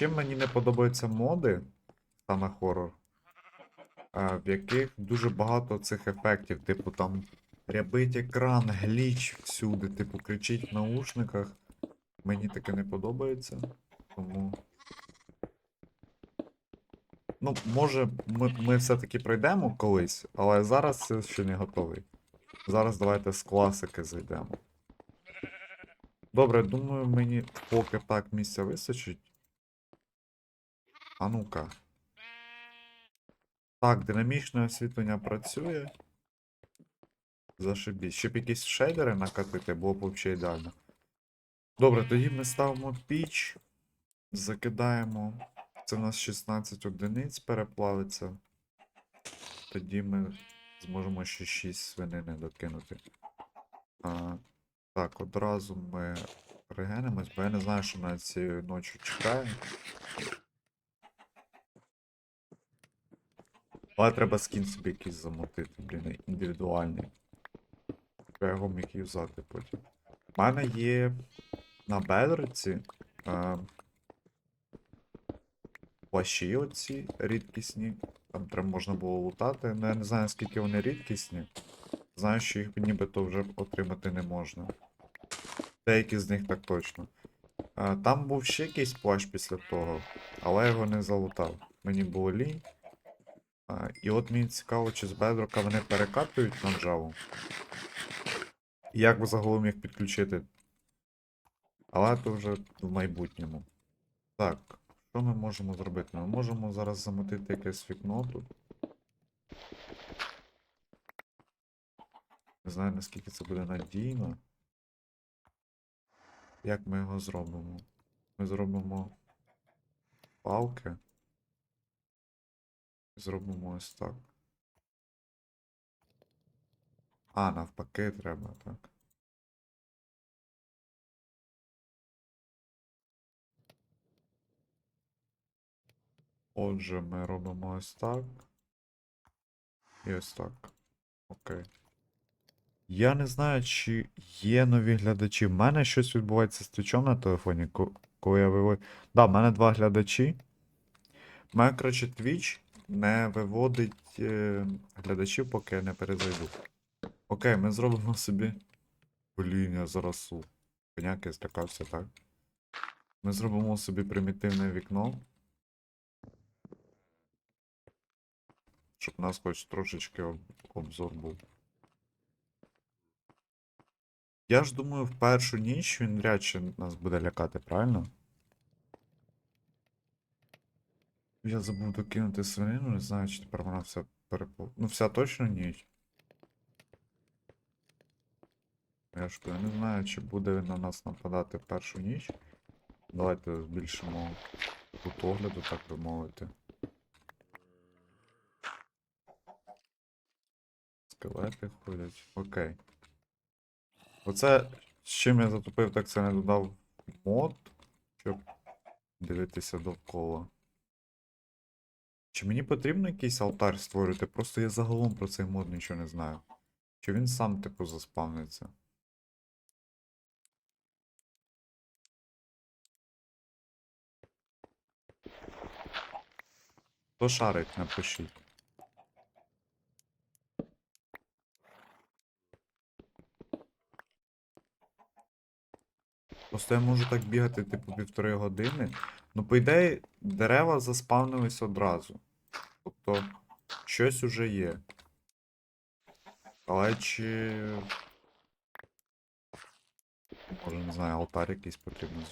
ще мені не подобаються моди, саме хорор, е, в яких дуже багато цих ефектів, типу там рябить екран, гліч всюди, типу кричить в наушниках. Мені таке не подобається, тому. Ну, може, ми, ми все-таки пройдемо колись, але зараз я ще не готовий. Зараз давайте з класики зайдемо. Добре, думаю, мені поки так місця вистачить. А ну-ка. Так, динамічне освітлення працює. Зашибісь. Щоб якісь шейдери накатити, було б взагалі ідеально. Добре, тоді ми ставимо піч. Закидаємо. Це у нас 16 одиниць переплавиться. Тоді ми зможемо ще 6 свинини докинути. А, так, одразу ми регенимось, бо я не знаю, що на цією ночі чекає. Але треба скін собі якийсь замотити, блін, індивідуальний. Я його міг юзати потім. У мене є на бедриці е, плащі оці рідкісні. Там треба можна було лутати. Ну я не знаю, скільки вони рідкісні. Знаю, що їх нібито вже отримати не можна. Деякі з них так точно. А, там був ще якийсь плащ після того, але я його не залутав. Мені було лінь. А, і от мені цікаво, чи з бедрока вони перекатують на джаву. Як би загалом їх підключити. Але то вже в майбутньому. Так, що ми можемо зробити? Ми можемо зараз замотити якесь вікно тут. Не знаю, наскільки це буде надійно. Як ми його зробимо? Ми зробимо палки. Зробимо ось так. А, навпаки треба, так. Отже, ми робимо ось так. І ось так. Окей. Я не знаю, чи є нові глядачі. В мене щось відбувається з твічом на телефоні, ко- коли я виводю. Да, в мене два глядачі. В мене, коротше, твіч не виводить е, глядачів, поки я не перезайду. Окей, ми зробимо собі. Блін, я зараз у коняки злякався, так? Ми зробимо собі примітивне вікно. Щоб у нас хоч трошечки об- обзор був. Я ж думаю, в першу ніч він вряд чи нас буде лякати, правильно? Я забув докинути свинину, не знаю, чи тепер вона вся перепо... Ну, вся точно ніч. Я ж не знаю, чи буде він на нас нападати першу ніч. Давайте збільшимо кут огляду, так би мовити. Скелети ходять. Окей. Оце, з чим я затупив, так це не додав мод, щоб дивитися довкола. Чи мені потрібно якийсь алтар створювати? Просто я загалом про цей мод нічого не знаю. Чи він сам, типу, заспавниться? Хто шарить, напишіть. Просто я можу так бігати, типу, півтори години. Ну, по ідеї, дерева заспавнились одразу. Тобто, щось уже є. Але чи. Може, не знаю, алтар якийсь потрібно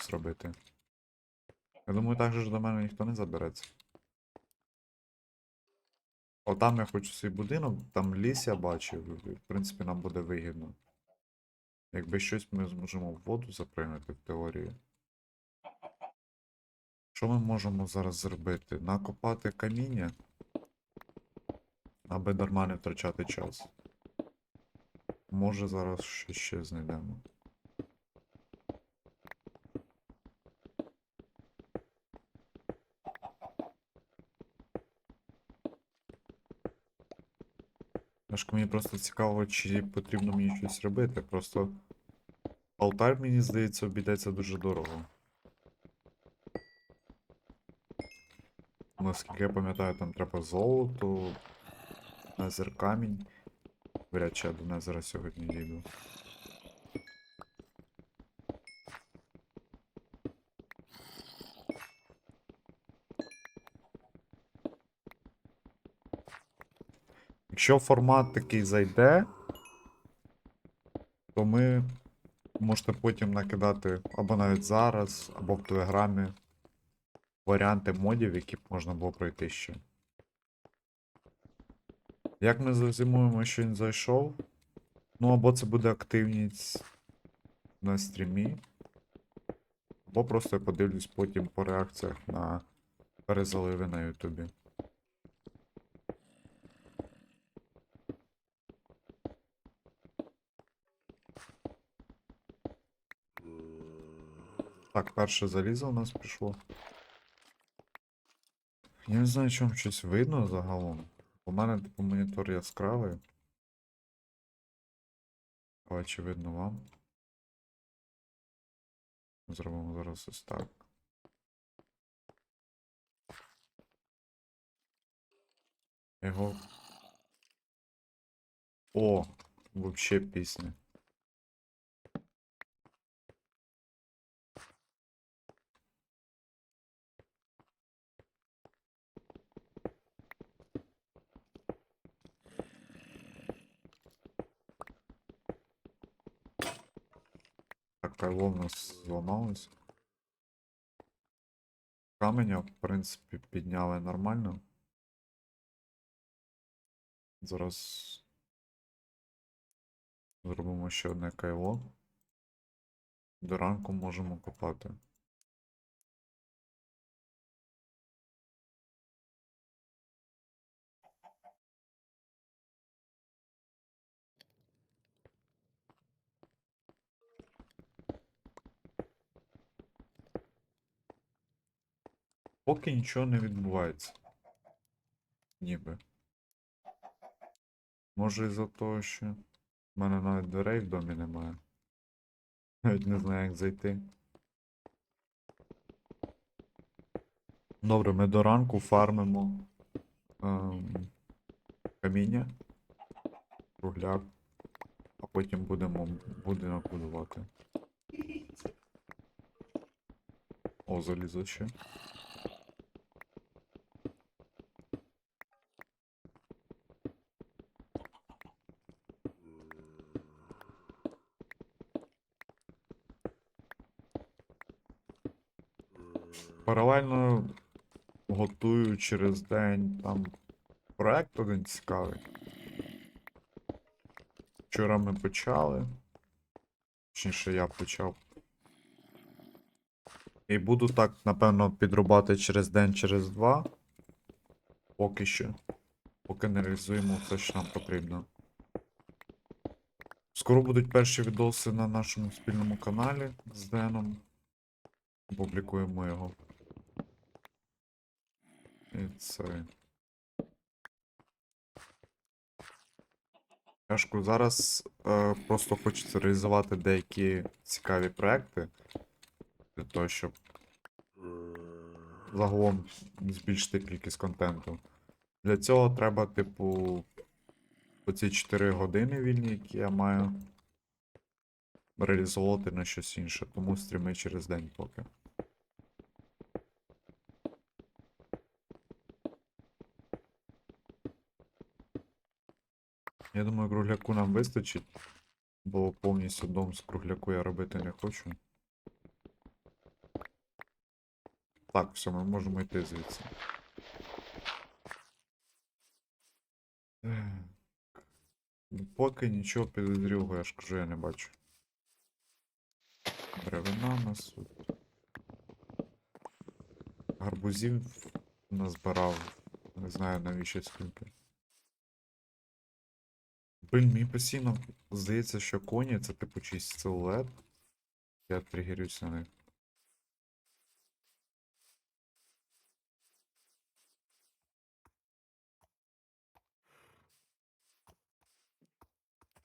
зробити. Я думаю, так же до мене ніхто не забереться. О, там я хочу свій будинок, там ліс я бачив, в принципі, нам буде вигідно. Якби щось ми зможемо в воду запригнути в теорії. Що ми можемо зараз зробити? Накопати каміння, аби нормально втрачати час. Може зараз щось ще знайдемо. Тож мені просто цікаво, чи потрібно мені щось робити. Просто алтарь, мені здається, обійдеться дуже дорого. Наскільки я пам'ятаю, там треба золото, Незер камінь. Вряд чи я до Незера сьогодні дійду. Якщо формат такий зайде, то ми можете потім накидати або навіть зараз, або в телеграмі варіанти модів, які б можна було пройти ще. Як ми зазимуємо, що він зайшов? Ну, або це буде активність на стрімі, або просто я подивлюсь потім по реакціях на перезаливи на Ютубі. Так, перше залізо у нас пішло. Я не знаю, вам щось видно загалом. У мене типу монітор яскравий. Але чи видно вам? Зробимо зараз ось так. Його. О! Вообще пісня. Кайло в нас зламалось. Каменя, в принципі, підняли нормально. Зараз зробимо ще одне кайло. До ранку можемо копати. Поки нічого не відбувається. Ніби. Може із-за того, що в мене навіть дверей в домі немає. Навіть не знаю, як зайти. Добре, ми до ранку фармимо ем, каміння, кругляк, а потім будемо будинок будувати. О, залізо ще. Паралельно готую через день там проект один цікавий. Вчора ми почали. Точніше, я почав. І буду так, напевно, підрубати через день, через два. Поки що. Поки не реалізуємо все, що нам потрібно. Скоро будуть перші відоси на нашому спільному каналі з Деном. Публікуємо його. Це. Яшку, зараз е, просто хочеться реалізувати деякі цікаві проекти для того, щоб загалом збільшити кількість контенту. Для цього треба, типу, оці 4 години вільні, які я маю, реалізовувати на щось інше, тому стріми через день поки. Я думаю, кругляку нам вистачить, бо повністю дом з кругляку я робити не хочу. Так, все, ми можемо йти звідси. Ну, Поки нічого підозрілого, я ж кажу, я не бачу. Деревина у нас тут. Гарбузів назбирав. Не знаю навіщо скільки. Блін, мені постійно здається, що коні це типу чийсь силует. Я тригерюсь на них.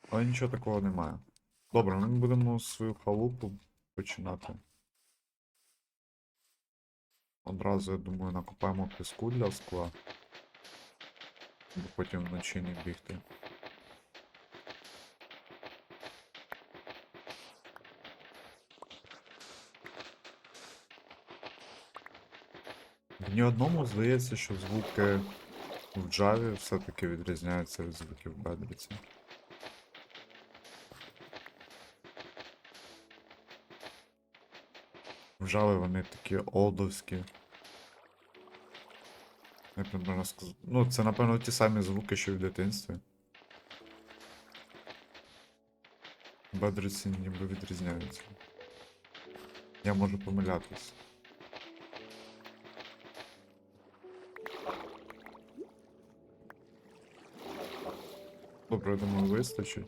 Але нічого такого немає. Добре, ми будемо свою халупу починати. Одразу, я думаю, накопаємо піску для скла. Бо потім вночі не бігти. В ні одному здається, що звуки в Java все-таки відрізняються від звуків в Bedrock. В Java вони такі олдовські. Як можна сказати? Ну, це, напевно, ті самі звуки, що в дитинстві. Бедриці ніби відрізняються. Я можу помилятись. Добре, я вистачить.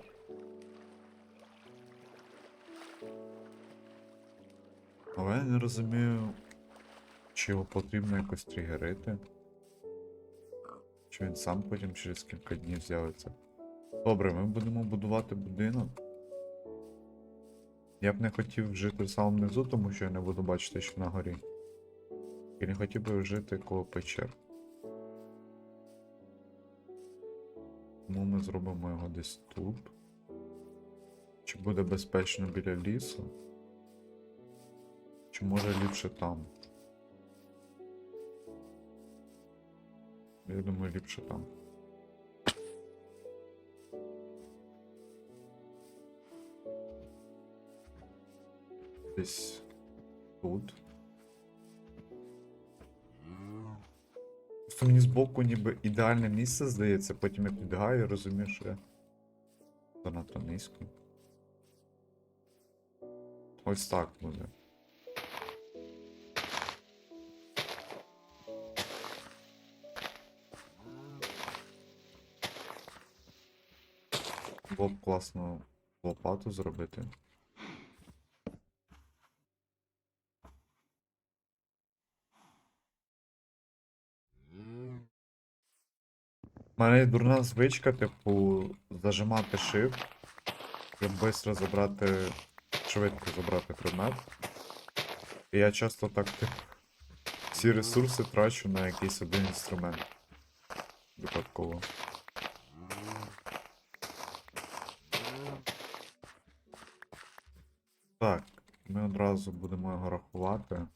Але я не розумію, чи його потрібно якось тригерити. Чи він сам потім через кілька днів з'явиться. Добре, ми будемо будувати будинок. Я б не хотів жити в самому низу, тому що я не буду бачити, що на горі. І не хотів би жити коло печер. Тому ми зробимо його десь тут. Чи буде безпечно біля лісу? Чи може ліпше там? Я думаю, ліпше там. Десь тут. Просто мені збоку ніби ідеальне місце здається, потім я підбігаю і розумію, що я занадто низько. Ось так буде. Було б класно лопату зробити. У мене є дурна звичка, типу, зажимати shift, щоб швидко забрати, швидко забрати предмет. І я часто так типу, всі ресурси трачу на якийсь один інструмент. Випадково. Так, ми одразу будемо його рахувати.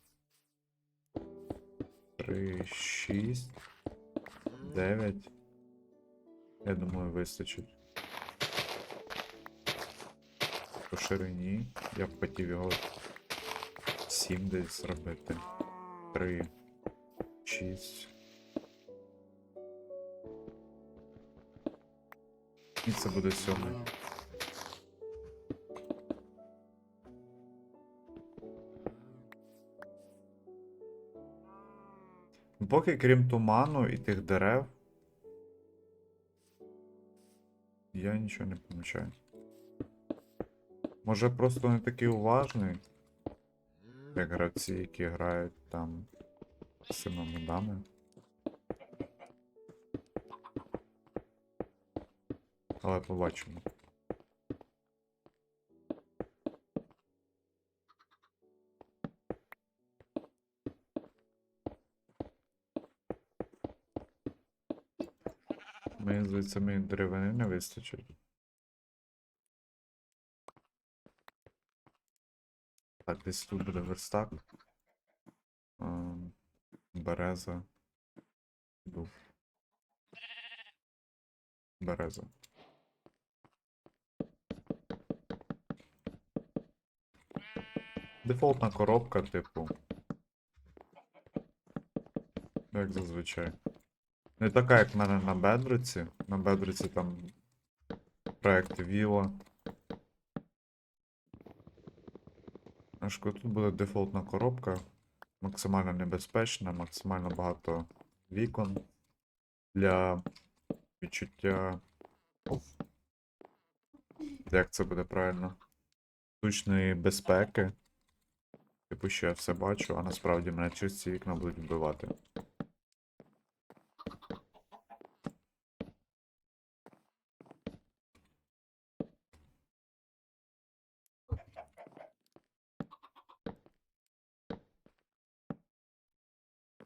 3, 6, 9. Я думаю, вистачить. По ширині. Я б хотів його 7 десь зробити. 3, 6. І це буде сьомий. Поки крім туману і тих дерев. Я нічого не помічаю. Може просто не такий уважний, як гравці, які грають там цими модами. Але побачимо. Здається, мені деревини не вистачить. Так, десь тут буде верстак. Ем, Береза. Дуб. Береза. Дефолтна коробка, типу. Як зазвичай. Не така, як в мене на бедриці. На бедриці там проект Vivo. Аж тут буде дефолтна коробка. Максимально небезпечна, максимально багато вікон для відчуття. Як це буде правильно? Штучної безпеки. Типу, що я все бачу, а насправді мене через ці вікна будуть вбивати.